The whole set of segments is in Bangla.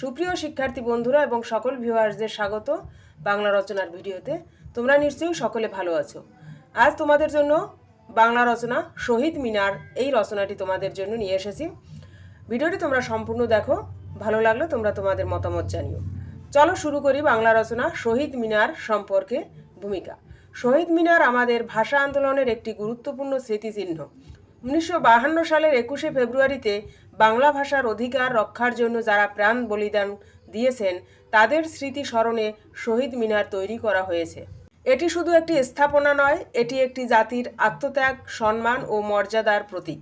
সুপ্রিয় শিক্ষার্থী বন্ধুরা এবং সকল ভিউয়ার্সদের স্বাগত বাংলা রচনার ভিডিওতে। তোমরা নিশ্চয়ই সকলে ভালো আছো। আজ তোমাদের জন্য বাংলা রচনা শহীদ মিনার এই রচনাটি তোমাদের জন্য নিয়ে এসেছি। ভিডিওটি তোমরা সম্পূর্ণ দেখো, ভালো লাগলে তোমরা তোমাদের মতামত জানিও। চলো শুরু করি বাংলা রচনা শহীদ মিনার সম্পর্কে ভূমিকা। শহীদ মিনার আমাদের ভাষা আন্দোলনের একটি গুরুত্বপূর্ণ স্মৃতিচিহ্ন। উনিশশো সালের একুশে ফেব্রুয়ারিতে বাংলা ভাষার অধিকার রক্ষার জন্য যারা প্রাণ বলিদান দিয়েছেন, তাদের স্মৃতি স্মরণে শহীদ মিনার তৈরি করা হয়েছে। এটি শুধু একটি স্থাপনা নয়, এটি একটি জাতির আত্মত্যাগ, সম্মান ও মর্যাদার প্রতীক।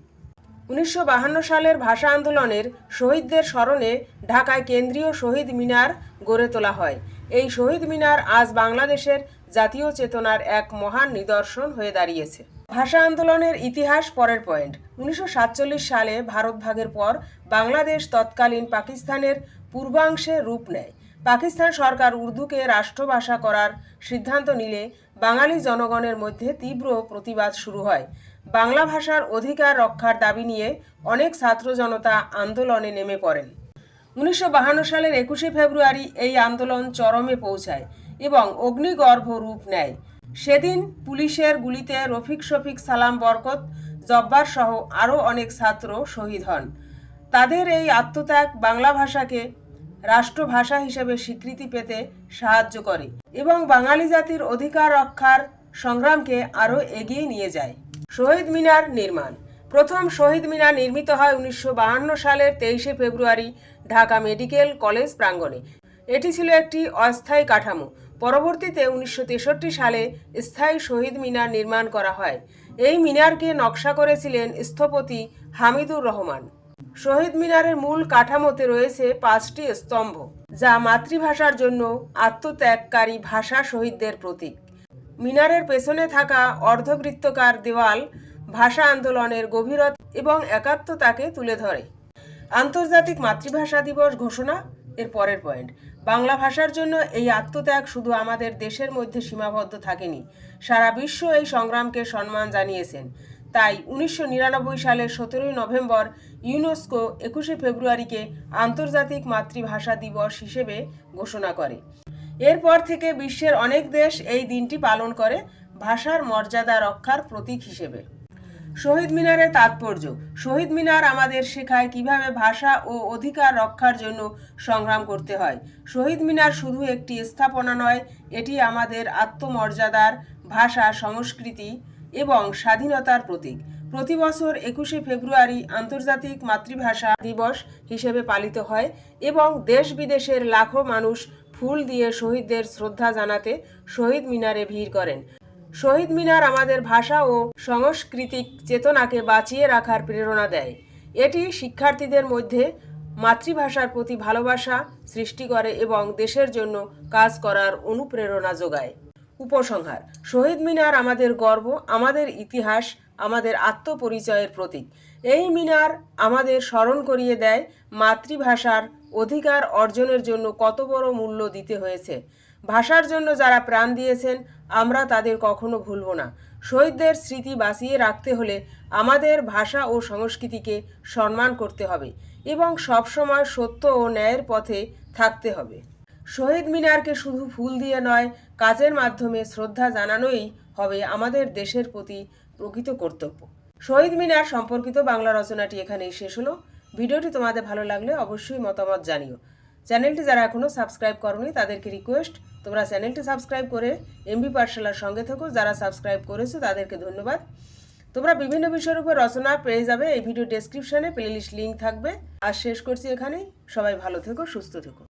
উনিশশো সালের ভাষা আন্দোলনের শহীদদের স্মরণে ঢাকায় কেন্দ্রীয় শহীদ মিনার গড়ে তোলা হয়। এই শহীদ মিনার আজ বাংলাদেশের জাতীয় চেতনার এক মহান নিদর্শন হয়ে দাঁড়িয়েছে। ভাষা আন্দোলনের ইতিহাস পরের পয়েন্ট। উনিশশো সাতচল্লিশ সালে ভারত ভাগের পর বাংলাদেশ তৎকালীন পাকিস্তানের পূর্বাংশে রূপ নেয়। পাকিস্তান সরকার উর্দুকে রাষ্ট্রভাষা করার সিদ্ধান্ত নিলে বাঙালি জনগণের মধ্যে তীব্র প্রতিবাদ শুরু হয়। বাংলা ভাষার অধিকার রক্ষার দাবি নিয়ে অনেক ছাত্র জনতা আন্দোলনে নেমে পড়েন। উনিশশো সালের একুশে ফেব্রুয়ারি এই আন্দোলন চরমে পৌঁছায় এবং অগ্নিগর্ভ রূপ নেয়। সেদিন পুলিশের গুলিতে রফিক শফিক সালাম বরকত, জব্বার সহ আরও অনেক ছাত্র শহীদ হন। তাদের এই আত্মত্যাগ বাংলা ভাষাকে রাষ্ট্রভাষা হিসেবে স্বীকৃতি পেতে সাহায্য করে এবং বাঙালি জাতির অধিকার রক্ষার সংগ্রামকে আরও এগিয়ে নিয়ে যায়। শহীদ মিনার নির্মাণ। প্রথম শহীদ মিনার নির্মিত হয় উনিশশো সালের তেইশে ফেব্রুয়ারি ঢাকা মেডিকেল কলেজ প্রাঙ্গণে। এটি ছিল একটি অস্থায়ী কাঠামো। পরবর্তীতে উনিশশো তেষট্টি সালে স্থায়ী শহীদ মিনার নির্মাণ করা হয়। এই মিনারকে নকশা করেছিলেন স্থপতি হামিদুর রহমান। শহীদ মিনারের মূল কাঠামোতে রয়েছে পাঁচটি স্তম্ভ, যা মাতৃভাষার জন্য আত্মত্যাগকারী ভাষা শহীদদের প্রতীক। মিনারের পেছনে থাকা অর্ধবৃত্তকার দেওয়াল ভাষা আন্দোলনের গভীরতা এবং একাত্মতাকে তুলে ধরে। আন্তর্জাতিক মাতৃভাষা দিবস ঘোষণা এর পরের পয়েন্ট। বাংলা ভাষার জন্য এই আত্মত্যাগ শুধু আমাদের দেশের মধ্যে সীমাবদ্ধ থাকেনি, সারা বিশ্ব এই সংগ্রামকে সম্মান জানিয়েছেন। তাই উনিশশো নিরানব্বই সালের সতেরোই নভেম্বর ইউনেস্কো একুশে ফেব্রুয়ারিকে আন্তর্জাতিক মাতৃভাষা দিবস হিসেবে ঘোষণা করে। এরপর থেকে বিশ্বের অনেক দেশ এই দিনটি পালন করে, ভাষার মর্যাদা রক্ষার প্রতীক হিসেবে। শহীদ মিনারের তাৎপর্য। শহীদ মিনার আমাদের শেখায় কীভাবে ভাষা ও অধিকার রক্ষার জন্য সংগ্রাম করতে হয়। শহীদ মিনার শুধু একটি স্থাপনা নয়, এটি আমাদের আত্মমর্যাদার, ভাষা, সংস্কৃতি এবং স্বাধীনতার প্রতীক। প্রতি বছর একুশে ফেব্রুয়ারি আন্তর্জাতিক মাতৃভাষা দিবস হিসেবে পালিত হয় এবং দেশ বিদেশের লাখো মানুষ ফুল দিয়ে শহীদদের শ্রদ্ধা জানাতে শহীদ মিনারে ভিড় করেন। শহীদ মিনার আমাদের ভাষা ও সাংস্কৃতিক চেতনাকে বাঁচিয়ে রাখার প্রেরণা দেয়। এটি শিক্ষার্থীদের মধ্যে মাতৃভাষার প্রতি ভালোবাসা সৃষ্টি করে এবং দেশের জন্য কাজ করার অনুপ্রেরণা যোগায়। উপসংহার, শহীদ মিনার আমাদের গর্ব, আমাদের ইতিহাস, আমাদের আত্মপরিচয়ের প্রতীক। এই মিনার আমাদের স্মরণ করিয়ে দেয় মাতৃভাষার অধিকার অর্জনের জন্য কত বড় মূল্য দিতে হয়েছে। ভাষার জন্য যারা প্রাণ দিয়েছেন আমরা তাদের কখনো ভুলব না। শহীদদের স্মৃতি বাঁচিয়ে রাখতে হলে আমাদের ভাষা ও সংস্কৃতিকে সম্মান করতে হবে এবং সবসময় সত্য ও ন্যায়ের পথে থাকতে হবে। শহীদ মিনারকে শুধু ফুল দিয়ে নয়, কাজের মাধ্যমে শ্রদ্ধা জানানোই হবে আমাদের দেশের প্রতি প্রকৃত কর্তব্য। শহীদ মিনার সম্পর্কিত বাংলা রচনাটি এখানেই শেষ হলো। ভিডিওটি তোমাদের ভালো লাগলে অবশ্যই মতামত জানিও। চ্যানেলটি যারা এখনও সাবস্ক্রাইব করনি, তাদেরকে রিকোয়েস্ট তোমরা চ্যানেলটি সাবস্ক্রাইব করে এমবি পাঠশালার সঙ্গে থেকো, যারা সাবস্ক্রাইব করেছ তাদেরকে ধন্যবাদ। তোমরা বিভিন্ন বিষয়ের উপর রচনা পেয়ে যাবে, এই ভিডিও ডেসক্রিপশানে প্লেলিস্ট লিঙ্ক থাকবে। আর শেষ করছি এখানেই, সবাই ভালো থেকো, সুস্থ থেকো।